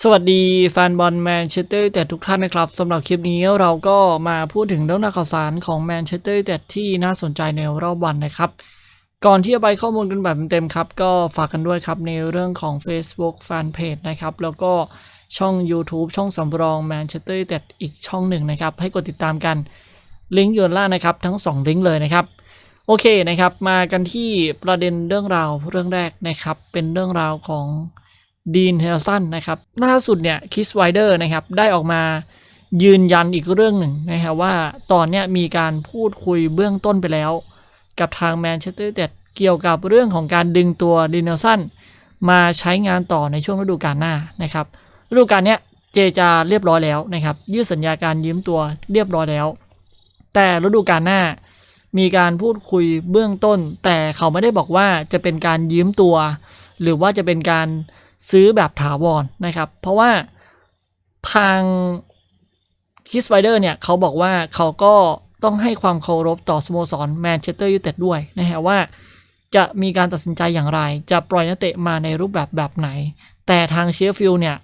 สวัสดีแฟนบอลแมนเชสเตอร์แต่ทุกท่านนะครับสำหรับคลิปนี้เราก็มาพูดถึงเรื่องราวข่าวสารของแมนเชสเตอร์แต่ที่น่าสนใจในรอบวันนะครับ ก่อนที่จะไปข้อมูลกันแบบเต็มๆครับ ก็ฝากกันด้วยครับในเรื่องของ Facebook Fanpage นะครับ แล้วก็ช่อง YouTube ช่องสำรองแมนเชสเตอร์แต่อีกช่องหนึ่งนะครับ ให้กดติดตามกันลิงก์อยู่ด้านล่างนะครับ ทั้ง 2 ลิงก์เลยนะครับโอเคนะครับ มากันที่ประเด็นเรื่องราวเรื่องแรกนะครับ เป็นเรื่องราวของ ดีนเฮลสันนะครับล่าสุดเนี่ยคิสไวเดอร์นะครับได้ออกมายืนยันอีกเรื่องหนึ่งนะครับว่าตอนเนี้ยมีการพูดคุยเบื้องต้นไปแล้ว กับทางแมนเชสเตอร์ยูไนเต็ดเกี่ยวกับเรื่องของการดึงตัวดีนเนลสันมาใช้งานต่อในช่วงฤดูกาลหน้านะครับฤดูกาลเนี้ยเจจาเรียบร้อยแล้วนะครับยืดสัญญาการยืมตัวเรียบร้อยแล้ว แต่ฤดูกาลหน้ามีการพูดคุยเบื้องต้น แต่เขาไม่ได้บอกว่าจะเป็นการยืมตัว หรือว่าจะเป็นการ ซื้อแบบถาวรนะครับ เพราะว่าทางคิสไ i เดอร์เนี่ยเขาบอกว่าเขาก็ต้องให้ความเคารพต่อสโมสรแมนเชสเตอร์ยูไนเต็ดด้วยนะฮะว่า จะมีการตัดสินใจอย่างไร จะปล่อยนักเตะมาในรูปแบบแบบไหน แต่ทางเชฟฟิลด์เนี่ย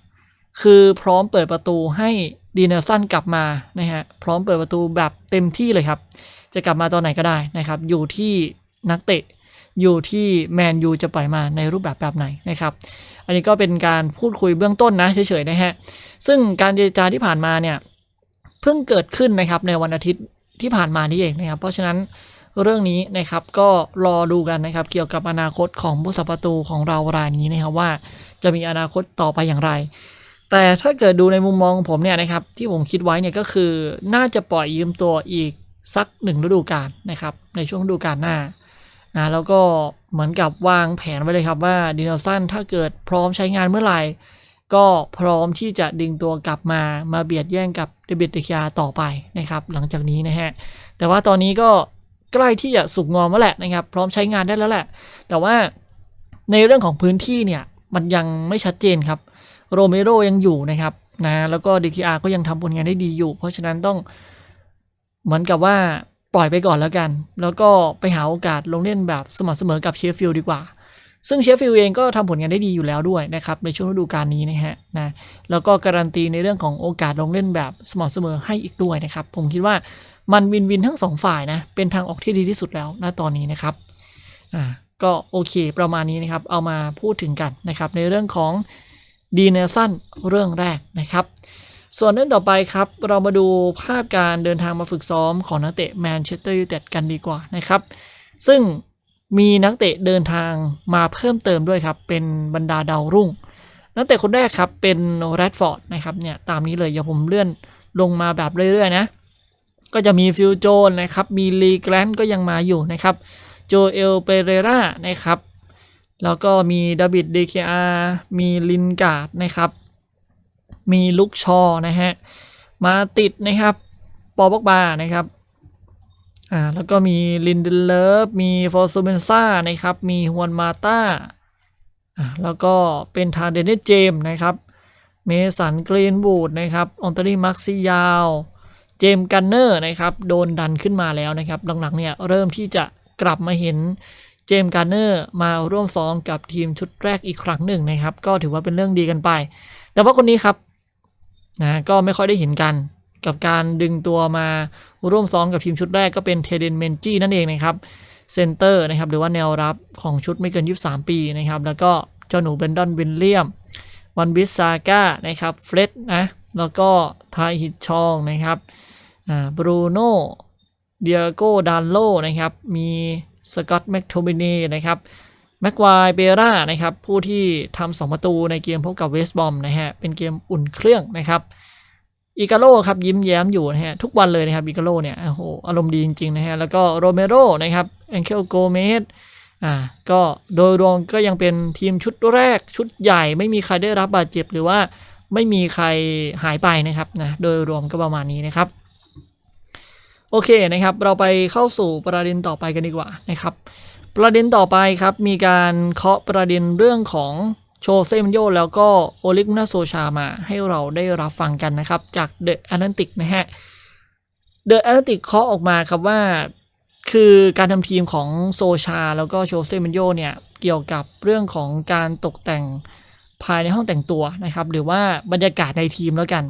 คือพร้อมเปิดประตูให้ดีเนลสันกลับมานะฮะพร้อมเปิดประตูแบบเต็มที่เลยครับ จะกลับมาตอนไหนก็ได้นะครับ อยู่ที่นักเตะอยู่ที่แมนยูจะปล่อยมาในรูปแบบแบบไหนนะครับ อันนี้ก็เป็นการพูดคุยเบื้องต้นนะเฉยๆนะฮะ ซึ่งการเจรจาที่ผ่านมาเนี่ยเพิ่งเกิดขึ้นนะครับในวันอาทิตย์ที่ผ่านมานี่เองนะครับ เพราะฉะนั้นเรื่องนี้นะครับก็รอดูกันนะครับ เกี่ยวกับอนาคตของผู้สัประตูของเรารายนี้นะครับว่าจะมีอนาคตต่อไปอย่างไร แต่ถ้าเกิดดูในมุมมองของผมเนี่ยนะครับที่ผมคิดไว้เนี่ยก็คือน่าจะปล่อยยืมตัวอีกสักหนึ่งฤดูกาลนะครับในช่วงฤดูกาลหน้า นะแล้วก็เหมือนกับวางแผนไว้เลยครับว่าดินอสันถ้าเกิดพร้อมใช้งานเมื่อไหร่ ก็พร้อมที่จะดึงตัวกลับมามาเบียดแย่งกับเดบิดเดคยาต่อไปนะครับ หลังจากนี้นะฮะแต่ว่าตอนนี้ก็ใกล้ที่จะสุกงอมแล้วแหละนะครับ พร้อมใช้งานได้แล้วแหละ แต่ว่าในเรื่องของพื้นที่เนี่ยมันยังไม่ชัดเจนครับโรเมโรยังอยู่นะครับนะแล้วก็ดีคอาก็ยังทำผลงานได้ดีอยู่ เพราะฉะนั้นต้องเหมือนกับว่า ปล่อยไปก่อนแล้วกัน แล้วก็ไปหาโอกาสลงเล่นแบบสม่ำเสมอกับเชฟฟิลด์ดีกว่า ซึ่งเชฟฟิลด์เองก็ทำผลงานได้ดีอยู่แล้วด้วยนะครับ ในช่วงฤดูกาลนี้นะฮะนะแล้วก็การันตีในเรื่องของโอกาสลงเล่นแบบสม่ำเสมอให้อีกด้วยนะครับ ผมคิดว่ามันวินวินทั้งสองฝ่ายนะ เป็นทางออกที่ดีที่สุดแล้วณตอนนี้นะครับอ่าก็โอเคประมาณนี้นะครับ เอามาพูดถึงกันนะครับ ในเรื่องของดีเนลสันเรื่องแรกนะครับ ส่วนเรื่องต่อไปครับ เรามาดูภาพการเดินทางมาฝึกซ้อมของนักเตะแมนเชสเตอร์ยูไนเต็ดกันดีกว่านะครับ ซึ่งมีนักเตะเดินทางมาเพิ่มเติมด้วยครับ เป็นบรรดาดาวรุ่ง นักเตะคนแรกครับเป็นแรดฟอร์ดนะครับเนี่ยตามนี้เลยอย่าผมเลื่อนลงมาแบบเรื่อยๆนะ ก็จะมีฟิลโจนนะครับ มีลีแกรนก็ยังมาอยู่นะครับ โจเอลเปเรรานะครับ แล้วก็มีดาบิดเดเคอามีลินการ์ดนะครับ มีลุกชอนะฮะมาติดนะครับปอบอกบานะครับอ่าแล้วก็มีลินเดเลฟมีฟอร์ซูเมนซ่านะครับมีฮวนมาตาอ่าแล้วก็เป็นทางเดนเนเจมนะครับเมสันกรีนบูดนะครับออนตรีมักซิยาวเจมกันเนอร์นะครับโดนดันขึ้นมาแล้วนะครับหลังๆเนี่ยเริ่มที่จะกลับมาเห็นเจมการ์เนอร์มาร่วมซ้อมกับทีมชุดแรกอีกครั้งหนึ่งนะครับ ก็ถือว่าเป็นเรื่องดีกันไป แต่ว่าคนนี้ครับ นะก็ไม่ค่อยได้เห็นกัน กับการดึงตัวมาร่วมซ้อมกับทีมชุดแรกก็เป็นเทเดนเมนจี้นั่นเองนะครับเซนเตอร์นะครับหรือว่าแนวรับของชุดไม่เกิน 23 ปีนะครับแล้วก็เจ้าหนูเบนดอนวินเลียมวันบิสซาก้านะครับเฟร็ดนะแล้วก็ไทฮิตชองนะครับอ่าบรูโน่เดียโกดานโลนะครับมีสกอตแมคโทมินีนะครับ แม็กควายเบร่านะครับผู้ที่ทำสองประตูในเกมพบกับเวสบอมนะฮะเป็นเกมอุ่นเครื่องนะครับอีกาโลครับยิ้มแย้มอยู่นะฮะทุกวันเลยนะครับอีกาโลเนี่ยโอ้โหอารมณ์ดีจริงๆนะฮะแล้วก็โรเมโรนะครับแองเคลโกเมสอ่าก็โดยรวมก็ยังเป็นทีมชุดแรกชุดใหญ่ไม่มีใครได้รับบาดเจ็บหรือว่าไม่มีใครหายไปนะครับนะโดยรวมก็ประมาณนี้นะครับ โอเคนะครับ เราไปเข้าสู่ประเด็นต่อไปกันดีกว่านะครับ ประเด็นต่อไปครับ มีการเคาะประเด็นเรื่องของโชเซมโยแล้วก็โอลิกุนาโซชามาให้เราได้รับฟังกันนะครับ จากเดอะแอตแลนติกนะฮะเดอะแอตแลนติกเคาะออกมาครับว่า คือการทำทีมของโซชา แล้วก็โชเซมโยเนี่ย เกี่ยวกับเรื่องของการตกแต่งภายในห้องแต่งตัวนะครับ หรือว่าบรรยากาศในทีมแล้วกัน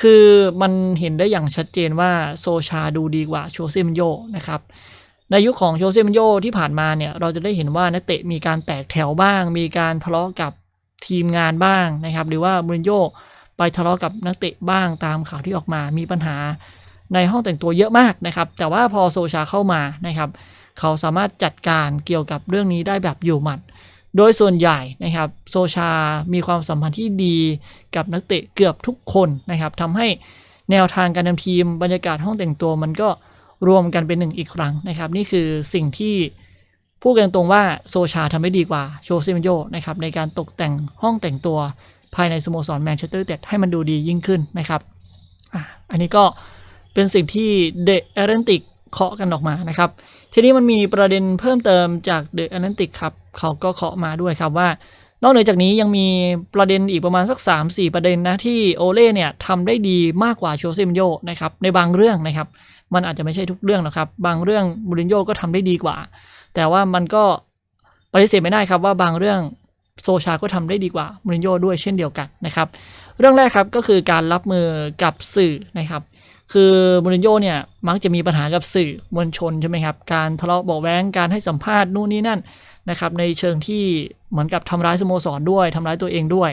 คือมันเห็นได้อย่างชัดเจนว่าโซชาดูดีกว่าโชเซมโยนะครับ ในยุคของโชเซมินโยที่ผ่านมาเนี่ยเราจะได้เห็นว่านักเตะมีการแตกแถวบ้าง มีการทะเลาะกับทีมงานบ้างนะครับ หรือว่ามูรินโญ่ไปทะเลาะกับนักเตะบ้างตามข่าวที่ออกมามีปัญหาในห้องแต่งตัวเยอะมากนะครับ แต่ว่าพอโซชาเข้ามานะครับ เขาสามารถจัดการเกี่ยวกับเรื่องนี้ได้แบบอยู่หมัด โดยส่วนใหญ่นะครับโซชา มีความสัมพันธ์ที่ดีกับนักเตะเกือบทุกคนนะครับทำให้แนวทางการนำทีมบรรยากาศห้องแต่งตัวมันก็ รวมกันเป็นหนึ่งอีกครั้งนะครับ นี่คือสิ่งที่พูดกันตรงว่าโซชาทำได้ดีกว่าโชเซมิโยนะครับในการตกแต่งห้องแต่งตัวภายในสโมสรแมนเชสเตอร์เต็ดให้มันดูดียิ่งขึ้นนะครับอะอันนี้ก็เป็นสิ่งที่เดอะแอตแลนติกเคาะกันออกมานะครับ ทีนี้มันมีประเด็นเพิ่มเติมจากเดอะแอตแลนติกครับ เขาก็เคาะมาด้วยครับว่า นอกเหนือจากนี้ยังมีประเด็นอีกประมาณสัก 3-4 ประเด็นนะที่โอเล่เนี่ยทำได้ดีมากกว่าโชเซมโยนะครับในบางเรื่องนะครับ มันอาจจะไม่ใช่ทุกเรื่องหรอกครับบางเรื่องมูรินโญ่ก็ทำได้ดีกว่า แต่ว่ามันก็ปฏิเสธไม่ได้ครับว่าบางเรื่องโซชาก็ทำได้ดีกว่ามูรินโญ่ด้วยเช่นเดียวกันนะครับเรื่องแรกครับก็คือการรับมือกับสื่อนะครับคือมูรินโญ่เนี่ยมักจะมีปัญหากับสื่อมวลชนใช่ไหมครับการทะเลาะเบาะแว้งการให้สัมภาษณ์นู่นนี่นั่น นะครับในเชิงที่เหมือนกับทำร้ายสโมสรด้วยทำร้ายตัวเองด้วย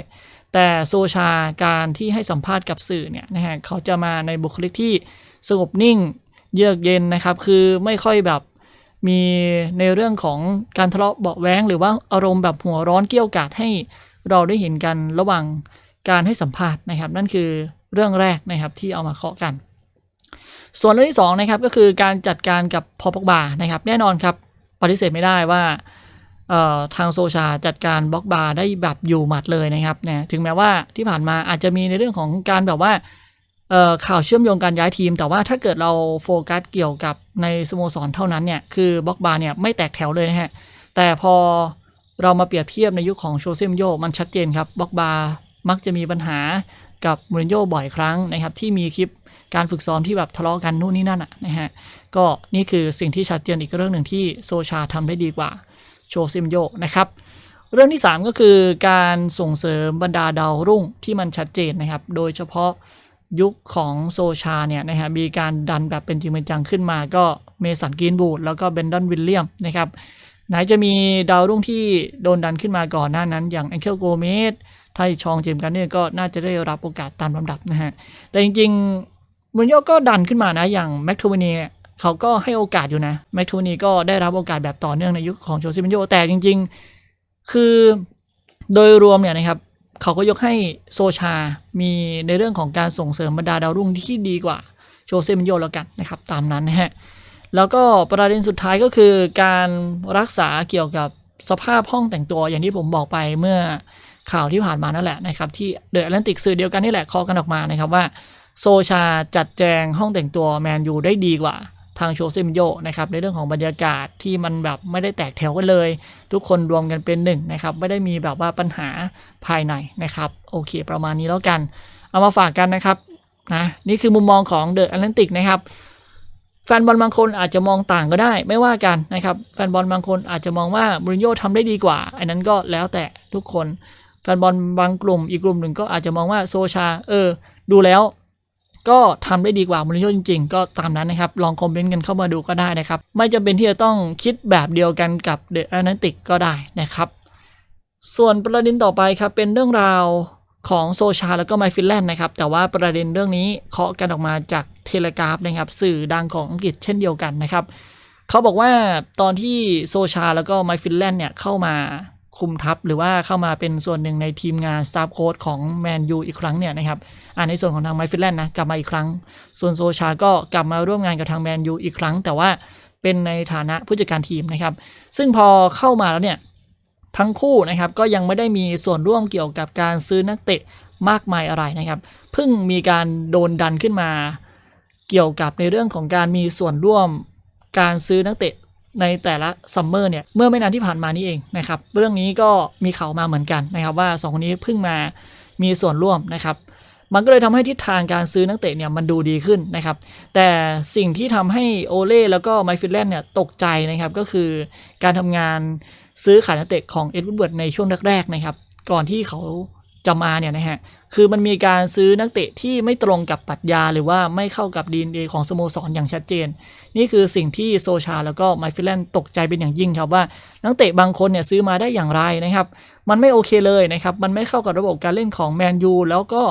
แต่โซชาการที่ให้สัมภาษณ์กับสื่อเนี่ยนะฮะเขาจะมาในบุคลิกที่สงบนิ่งเยือกเย็นนะครับคือไม่ค่อยแบบมีในเรื่องของการทะเลาะเบาแว้ง หรือว่าอารมณ์แบบหัวร้อนเกี่ยวกาดให้เราได้เห็นกันระหว่างการให้สัมภาษณ์นะครับ นั่นคือเรื่องแรกนะครับที่เอามาเคาะกัน ส่วนเรื่องที่สองนะครับก็คือการจัดการกับพอปกบานะครับ แน่นอนครับปฏิเสธไม่ได้ว่า ทางโซชาจัดการบล็อกบาร์ได้แบบอยู่หมัดเลยนะครับเนี่ยถึงแม้ว่าที่ผ่านมาอาจจะมีในเรื่องของการแบบว่าข่าวเชื่อมโยงการย้ายทีม แต่ว่าถ้าเกิดเราโฟกัสเกี่ยวกับในสโมสรเท่านั้นเนี่ย คือบล็อกบาร์เนี่ยไม่แตกแถวเลยนะฮะ แต่พอเรามาเปรียบเทียบในยุคของโชเซมโยมันชัดเจนครับบล็อกบาร์มักจะมีปัญหากับมูรินโญ่บ่อยครั้งนะครับ ที่มีคลิปการฝึกซ้อมที่แบบทะเลาะกันนู่นนี่นั่นอะนะฮะก็นี่คือสิ่งที่ชัดเจนอีกเรื่องหนึ่งที่โซชาทำได้ดีกว่า โชซิมโยนะครับเรื่องที่ 3 ก็คือการส่งเสริมบรรดาดาวรุ่งที่มันชัดเจนนะครับ โดยเฉพาะยุคของโซชาเนี่ยนะฮะมีการดันแบบเป็นจริงเป็นจังขึ้นมาก็เมสันกรีนบูดแล้วก็เบนดอนวิลเลียมนะครับไหนจะมีดาวรุ่งที่โดนดันขึ้นมาก่อนหน้านั้น อย่างแองเคิลโกเมสไทชองเจมกันเนี่ยก็น่าจะได้รับโอกาสตามลำดับนะฮะแต่จริงๆมูรินโญ่ก็ดันขึ้นมานะอย่างแม็กโทมินีย เขาก็ให้โอกาสอยู่นะ แม็กโทมินีก็ได้รับโอกาสแบบต่อเนื่องในยุคของโจซิมินโยแต่จริง ๆ คือโดยรวมเนี่ยนะครับ เขาก็ยกให้โซชา มีในเรื่องของการส่งเสริมบรรดาดาวรุ่งที่ดีกว่าโจเซมิโยแล้วกันนะครับ ตามนั้นนะฮะ แล้วก็ประเด็นสุดท้ายก็คือการรักษาเกี่ยวกับสภาพห้องแต่งตัวอย่างที่ผมบอกไปเมื่อข่าวที่ผ่านมานั่นแหละนะครับ ที่เดอะแอตแลนติกสื่อเดียวกันนี่แหละคอกันออกมานะครับว่าโซชาจัดแจงห้องแต่งตัวแมนยูได้ดีกว่า ทางโชเซมิโยนะครับในเรื่องของบรรยากาศที่มันแบบไม่ได้แตกแถวกันเลย ทุกคนรวมกันเป็นหนึ่งนะครับไม่ได้มีแบบว่าปัญหาภายในนะครับโอเค ประมาณนี้แล้วกัน เอามาฝากกันนะครับนะนี่คือมุมมองของเดอะแอตแลนติกนะครับแฟนบอลบางคนอาจจะมองต่างก็ได้ไม่ว่ากันนะครับแฟนบอลบางคนอาจจะมองว่ามูรินโญ่ทำได้ดีกว่า อันนั้นก็แล้วแต่ทุกคนแฟนบอลบางกลุ่มอีกกลุ่มหนึ่งก็อาจจะมองว่าโซชาเออ ดูแล้ว ก็ทำได้ดีกว่ามูรินโญ่จริง ๆ ก็ตามนั้นนะครับ ลองคอมเมนต์กันเข้ามาดูก็ได้นะครับ ไม่จำเป็นที่จะต้องคิดแบบเดียวกันกับเดอะแอนติกก็ได้นะครับ ส่วนประเด็นต่อไปครับเป็นเรื่องราวของโซชาแล้วก็ไมฟินแลนด์นะครับ แต่ว่าประเด็นเรื่องนี้เคาะกันออกมาจากเทเลกราฟนะครับ สื่อดังของอังกฤษเช่นเดียวกันนะครับ เขาบอกว่าตอนที่โซชาแล้วก็ไมฟินแลนด์เนี่ยเข้ามา คุมทัพหรือว่าเข้ามาเป็นส่วนหนึ่งในทีมงานสตาฟโค้ดของแมนยูอีกครั้งเนี่ยนะครับอ่าในส่วนของทางไมฟินแลนด์นะกลับมาอีกครั้ง ส่วนโซชาก็กลับมาร่วมงานกับทางแมนยูอีกครั้ง แต่ว่าเป็นในฐานะผู้จัดการทีมนะครับ ซึ่งพอเข้ามาแล้วเนี่ยทั้งคู่นะครับก็ยังไม่ได้มีส่วนร่วมเกี่ยวกับการซื้อนักเตะมากมายอะไรนะครับ เพิ่งมีการโดนดันขึ้นมา เกี่ยวกับในเรื่องของการมีส่วนร่วมการซื้อนักเตะ ในแต่ละซัมเมอร์เนี่ยเมื่อไม่นานที่ผ่านมานี้เองนะครับเรื่องนี้ก็มีข่าวมาเหมือนกันนะครับว่าสองคนนี้เพิ่งมามีส่วนร่วมนะครับมันก็เลยทำให้ทิศทางการซื้อนักเตะเนี่ยมันดูดีขึ้นนะครับ แต่สิ่งที่ทำให้โอเล่แล้วก็ไมฟิลแลนด์เนี่ยตกใจนะครับก็คือการทำงานซื้อขายนักเตะของเอ็ดวูดเวิร์ดในช่วงแรกๆนะครับ ก่อนที่เขา จะมาเนี่ยนะฮะ คือมันมีการซื้อนักเตะที่ไม่ตรงกับปรัชญาหรือว่าไม่เข้ากับ DNA ของสโมสรอย่างชัดเจน นี่คือสิ่งที่โซชาแล้วก็ไมฟิลแลนตกใจเป็นอย่างยิ่งครับว่า นักเตะบางคนเนี่ยซื้อมาได้อย่างไรนะครับ มันไม่โอเคเลยนะครับ มันไม่เข้ากับระบบการเล่นของแมนยูแล้วก็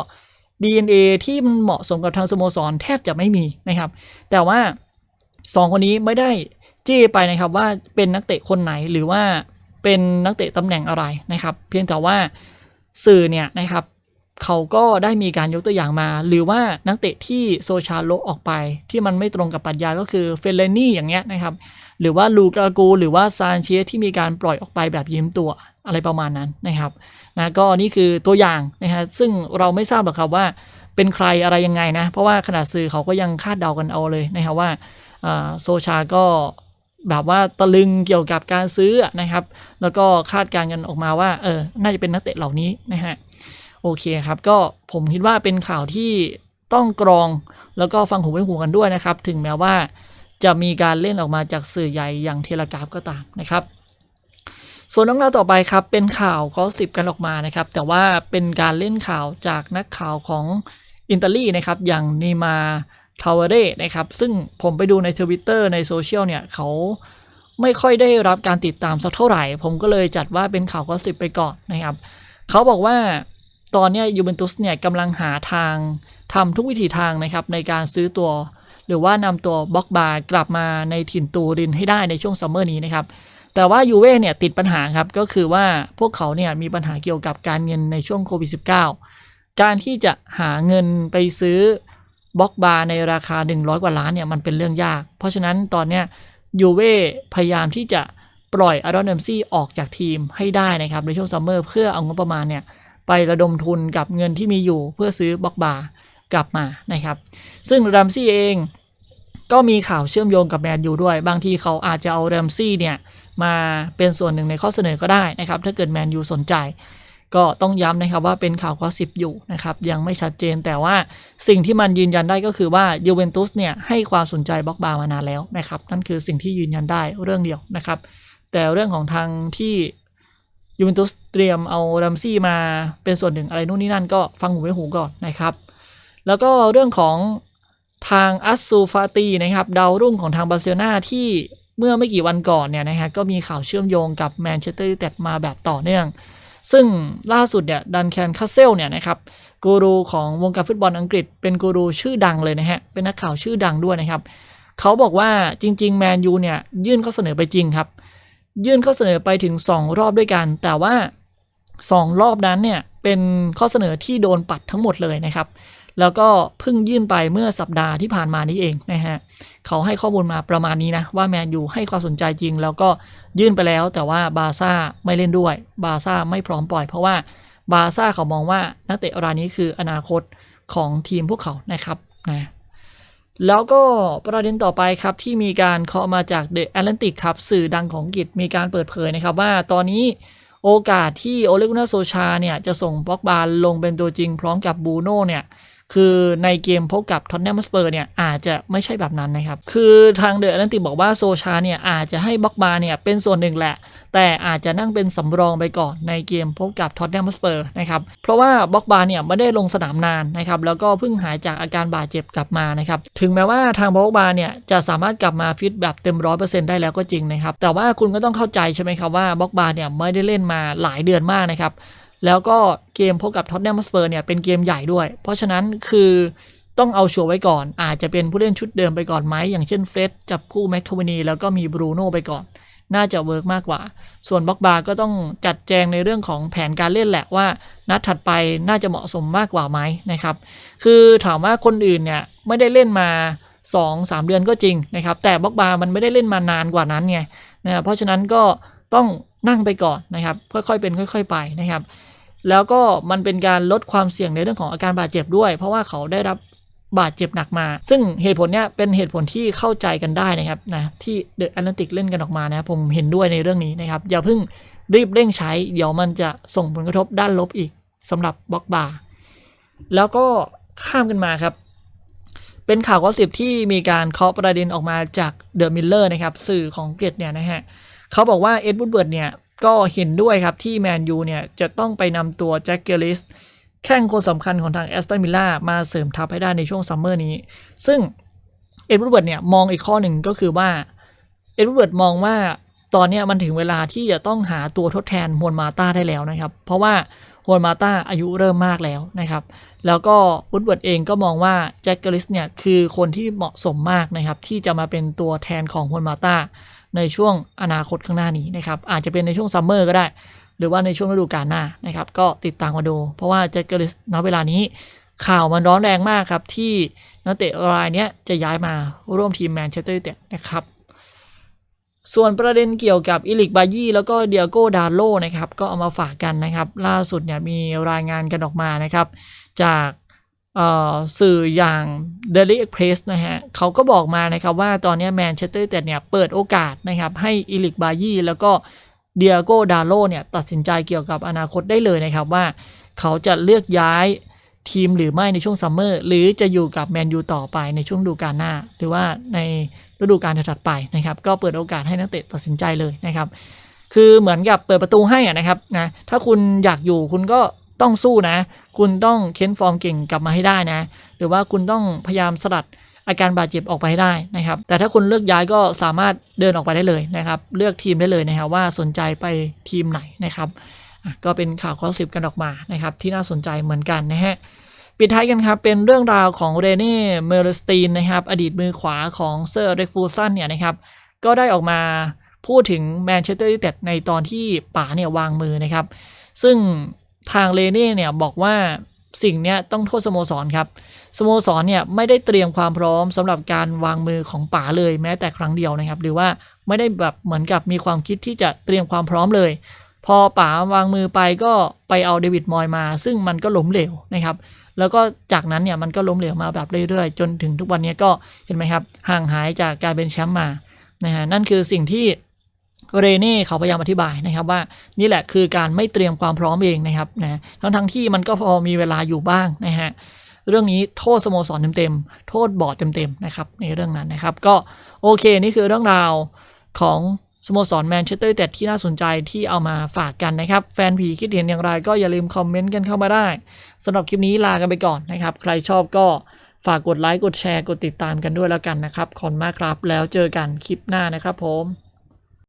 DNA ที่มันเหมาะสมกับทางสโมสรแทบจะไม่มีนะครับ แต่ว่าสองคนนี้ไม่ได้จี้ไปนะครับว่าเป็นนักเตะคนไหนหรือว่าเป็นนักเตะตำแหน่งอะไรนะครับ เพียงแต่ว่า สื่อเนี่ยนะครับเขาก็ได้มีการยกตัวอย่างมา หรือว่านักเตะที่โซชาโลออกไป ที่มันไม่ตรงกับปรัชญาก็คือเฟลเลนี่อย่างเงี้ยนะครับหรือว่าลูกากู หรือว่าซานเชสที่มีการปล่อยออกไปแบบยืมตัวอะไรประมาณนั้นนะครับนะก็นี่คือตัวอย่างนะฮะซึ่งเราไม่ทราบหรอกครับว่าเป็นใครอะไรยังไงนะ เพราะว่าขนาดสื่อเขาก็ยังคาดเดากันเอาเลยนะครับว่าโซชาก็ แบบว่าตะลึงเกี่ยวกับการซื้อนะครับ แล้วก็คาดการณ์กันออกมาว่าเออน่าจะเป็นนักเตะเหล่านี้นะฮะโอเคครับ ก็ผมคิดว่าเป็นข่าวที่ต้องกรองแล้วก็ฟังหูไว้หูกันด้วยนะครับ ถึงแม้ว่าจะมีการเล่นออกมาจากสื่อใหญ่อย่างเทเลกราฟก็ตามนะครับ ส่วนน้องราวต่อไปครับเป็นข่าวก็สิบกันออกมานะครับ แต่ว่าเป็นการเล่นข่าวจากนักข่าวของอิตาลีนะครับอย่างนีมา ทาวเรนะครับ ซึ่งผมไปดูในทวิตเตอร์ในโซเชียลเนี่ย เขาไม่ค่อยได้รับการติดตามสักเท่าไหร่ ผมก็เลยจัดว่าเป็นข่าวก็สิบไปก่อนนะครับ เขาบอกว่าตอนนี้ยูเวนตุสเนี่ยกำลังหาทางทำทุกวิถีทางนะครับ ในการซื้อตัว หรือว่านำตัวบ็อกบาร์กลับมาในถิ่นตูรินให้ได้ในช่วงซัมเมอร์นี้นะครับแต่ว่ายูเว่เนี่ยติดปัญหาครับ ก็คือว่าพวกเขาเนี่ยมีปัญหาเกี่ยวกับการเงินในช่วงโควิด -19 การที่จะหาเงินไปซื้อ บล็อกบาร์ในราคา 100 กว่าล้านเนี่ยมันเป็นเรื่องยาก เพราะฉะนั้นตอนเนี้ยยูเว่พยายามที่จะปล่อยอารอนเดมซี่ออกจากทีมให้ได้นะครับในช่วงซัมเมอร์เพื่อเอางบประมาณเนี่ยไประดมทุนกับเงินที่มีอยู่เพื่อซื้อบล็อกบาร์กลับมานะครับ ซึ่งรัมซี่เองก็มีข่าวเชื่อมโยงกับแมนยูด้วย บางทีเขาอาจจะเอารัมซี่เนี่ยมาเป็นส่วนหนึ่งในข้อเสนอก็ได้นะครับ ถ้าเกิดแมนยูสนใจ ก็ต้องย้ำนะครับว่าเป็นข่าวก็สิบอยู่นะครับยังไม่ชัดเจนแต่ว่าสิ่งที่มันยืนยันได้ก็คือว่ายูเวนตุสเนี่ยให้ความสนใจบล็อกบาร์มานานแล้วนะครับนั่นคือสิ่งที่ยืนยันได้เรื่องเดียวนะครับ แต่เรื่องของทางที่ยูเวนตุสเตรียมเอารัมซี่มาเป็นส่วนหนึ่งอะไรนู่นนี่นั่นก็ฟังหูไว้หูก่อนนะครับ แล้วก็เรื่องของทางอัสซูฟาตีนะครับดาวรุ่งของทางบาร์เซโลนาที่เมื่อไม่กี่วันก่อนเนี่ยนะฮะก็มีข่าวเชื่อมโยงกับแมนเชสเตอร์ยูไนเต็ดมาแบบต่อเนื่อง ซึ่งล่าสุดเนี่ยดันแคนคาเซลเนี่ยนะครับกูรูของวงการฟุตบอลอังกฤษ เป็นกูรูชื่อดังเลยนะฮะ เป็นนักข่าวชื่อดังด้วยนะครับ เขาบอกว่าจริง ๆ แมนยูเนี่ยยื่นข้อเสนอไปจริงครับ ยื่นข้อเสนอไปถึง 2 รอบด้วยกัน แต่ว่า 2 รอบนั้นเนี่ยเป็นข้อเสนอที่โดนปัดทั้งหมดเลยนะครับ แล้วก็เพิ่งยื่นไปเมื่อสัปดาห์ที่ผ่านมานี้เองนะฮะเขาให้ข้อมูลมาประมาณนี้นะว่าแมนยูให้ความสนใจจริง แล้วก็ยื่นไปแล้ว แต่ว่าบาซ่าไม่เล่นด้วย บาซ่าไม่พร้อมปล่อย เพราะว่าบาซ่าเขามองว่านักเตะรายนี้คืออนาคตของทีมพวกเขานะครับนะแล้วก็ประเด็นต่อไปครับที่มีการเคาะมาจากเดอะแอตแลนติกครับสื่อดังของอังกฤษมีการเปิดเผยนะครับว่าตอนนี้โอกาสที่โอเลกุนาโซชาเนี่ยจะส่งบ็อกบาลลงเป็นตัวจริงพร้อมกับบูโน่เนี่ย คือในเกมพบกับท็อตแนมสเปอร์เนี่ยอาจจะไม่ใช่แบบนั้นนะครับ คือทางเดอะแอตแลนติกบอกว่าโซชาเนี่ยอาจจะให้บ็อกบาเนี่ยเป็นส่วนหนึ่งแหละ แต่อาจจะนั่งเป็นสำรองไปก่อนในเกมพบกับท็อตแนมสเปอร์นะครับ เพราะว่าบ็อกบาเนี่ยไม่ได้ลงสนามนานนะครับ แล้วก็เพิ่งหายจากอาการบาดเจ็บกลับมานะครับ ถึงแม้ว่าทางบ็อกบาเนี่ยจะสามารถกลับมาฟิตแบบเต็มร้อยเปอร์เซ็นต์ได้แล้วก็จริงนะครับ แต่ว่าคุณก็ต้องเข้าใจใช่ไหมครับว่าบ็อกบาเนี่ยไม่ได้เล่นมาหลายเดือนมากนะครับ แล้วก็เกมพบกับท็อตแนมสเปอร์เนี่ยเป็นเกมใหญ่ด้วย เพราะฉะนั้นคือต้องเอาชัวร์ไว้ก่อน อาจจะเป็นผู้เล่นชุดเดิมไปก่อนไหม อย่างเช่นเฟรดจับคู่แม็กโทมินีแล้วก็มีบรูโน่ไปก่อน น่าจะเวิร์กมากกว่า ส่วนบ็อกบาก็ต้องจัดแจงในเรื่องของแผนการเล่นแหละว่า นัดถัดไปน่าจะเหมาะสมมากกว่าไหมนะครับ คือถามว่าคนอื่นเนี่ยไม่ได้เล่นมา2-3 เดือนก็จริงนะครับแต่บ็อกบามันไม่ได้เล่นมานานกว่านั้นไงนะเพราะฉะนั้นก็ต้องนั่งไปก่อนนะครับค่อยๆเป็นค่อย ๆ ไปนะครับ แล้วก็มันเป็นการลดความเสี่ยงในเรื่องของอาการบาดเจ็บด้วย เพราะว่าเขาได้รับบาดเจ็บหนักมา ซึ่งเหตุผลเนี้ยเป็นเหตุผลที่เข้าใจกันได้นะครับนะที่เดอะแอตแลนติกเล่นกันออกมานะผมเห็นด้วยในเรื่องนี้นะครับ อย่าเพิ่งรีบเร่งใช้ เดี๋ยวมันจะส่งผลกระทบด้านลบอีกสำหรับบล็อกบาร์แล้วก็ข้ามกันมาครับ เป็นข่าวก็สิบที่มีการเคาะประเด็นออกมาจากเดอะมิลเลอร์นะครับสื่อของอังกฤษเนี่ยนะฮะเขาบอกว่าเอ็ดวูดเบิร์ดเนี่ย ก็เห็นด้วยครับที่แมนยูเนี่ย จะต้องไปนำตัวแจ็คเกลิสแข้งคนสำคัญของทางแอสตันวิลล่ามาเสริมทัพให้ได้ในช่วงซัมเมอร์นี้ ซึ่งเอ็ดวูดเวิร์ดเนี่ยมองอีกข้อหนึ่งก็คือว่าเอ็ดวูดเวิร์ดมองว่าตอนนี้มันถึงเวลาที่จะต้องหาตัวทดแทนฮวนมาต้าได้แล้วนะครับ เพราะว่าฮวนมาต้าอายุเริ่มมากแล้วนะครับ แล้วก็วูดเวิร์ดเองก็มองว่าแจ็คเกลิสเนี่ยคือคนที่เหมาะสมมากนะครับที่จะมาเป็นตัวแทนของฮวนมาต้า ในช่วงอนาคตข้างหน้านี้นะครับอาจจะเป็นในช่วงซัมเมอร์ก็ได้ หรือว่าในช่วงฤดูกาลหน้านะครับก็ติดตามมาดู เพราะว่าแจ็คเกลิสณเวลานี้ข่าวมันร้อนแรงมากครับ ที่นักเตะรายเนี้ยจะย้ายมาร่วมทีมแมนเชสเตอร์ยูไนเต็ดนะครับ ส่วนประเด็นเกี่ยวกับอิลิกบายี่แล้วก็เดียโกดาโลนะครับก็เอามาฝากกันนะครับ ล่าสุดเนี่ยมีรายงานกันออกมานะครับ จาก สื่ออย่าง Daily Express นะฮะเขาก็บอกมานะครับว่าตอนนี้แมนเชสเตอร์ยูไนเต็ดเนี่ยเปิดโอกาสนะครับให้อิลิกบายี่แล้วก็เดียโกดาโลเนี่ยตัดสินใจเกี่ยวกับอนาคตได้เลยนะครับว่าเขาจะเลือกย้ายทีมหรือไม่ในช่วงซัมเมอร์หรือจะอยู่กับแมนยูต่อไปในช่วงฤดูกาลหน้า หรือว่าในฤดูกาลถัดไปนะครับก็เปิดโอกาสให้นักเตะตัดสินใจเลยนะครับคือเหมือนกับเปิดประตูให้นะครับนะถ้าคุณอยากอยู่คุณก็ ต้องสู้นะ คุณต้องเค้นฟอร์มเก่งกลับมาให้ได้นะ หรือว่าคุณต้องพยายามสลัดอาการบาดเจ็บออกไปให้ได้นะครับ แต่ถ้าคุณเลือกย้ายก็สามารถเดินออกไปได้เลยนะครับ เลือกทีมได้เลยนะครับว่าสนใจไปทีมไหนนะครับ ก็เป็นข่าวคอสิบกันออกมานะครับ ที่น่าสนใจเหมือนกันนะฮะ ปิดท้ายกันครับ เป็นเรื่องราวของเรเน่เมอร์สตีนนะครับ อดีตมือขวาของเซอร์เร็กฟูสันเนี่ยนะครับ ก็ได้ออกมาพูดถึงแมนเชสเตอร์ยูไนเต็ดในตอนที่ป๋าเนี่ยวางมือนะครับ ซึ่ง ทางเรเน่เนี่ยบอกว่าสิ่งนี้ต้องโทษสโมสรครับ สโมสรเนี่ยไม่ได้เตรียมความพร้อมสำหรับการวางมือของป๋าเลยแม้แต่ครั้งเดียวนะครับ หรือว่าไม่ได้แบบเหมือนกับมีความคิดที่จะเตรียมความพร้อมเลย พอป๋าวางมือไปก็ไปเอาเดวิดมอยมา ซึ่งมันก็ล้มเหลวนะครับ แล้วก็จากนั้นเนี่ยมันก็ล้มเหลวมาแบบเรื่อยๆ จนถึงทุกวันนี้ก็เห็นไหมครับห่างหายจากการเป็นแชมป์มานะฮะนั่นคือสิ่งที่ เรเน่เขาพยายามอธิบายนะครับว่านี่แหละคือการไม่เตรียมความพร้อมเองนะครับนะทั้งทั้งที่มันก็พอมีเวลาอยู่บ้างนะฮะเรื่องนี้โทษสโมสรเต็มๆ โทษบอร์ดเต็มๆนะครับในเรื่องนั้นนะครับก็โอเคนี่คือเรื่องราวของสโมสรแมนเชสเตอร์ยูไนเต็ดที่น่าสนใจที่เอามาฝากกันนะครับ แฟนผีคิดเห็นอย่างไรก็อย่าลืมคอมเมนต์กันเข้ามาได้สำหรับคลิปนี้ลากันไปก่อนนะครับ ใครชอบก็ฝากกดไลค์กดแชร์กดติดตามกันด้วยแล้วกันนะครับขอบคุณมากครับ แล้วเจอกันคลิปหน้านะครับผม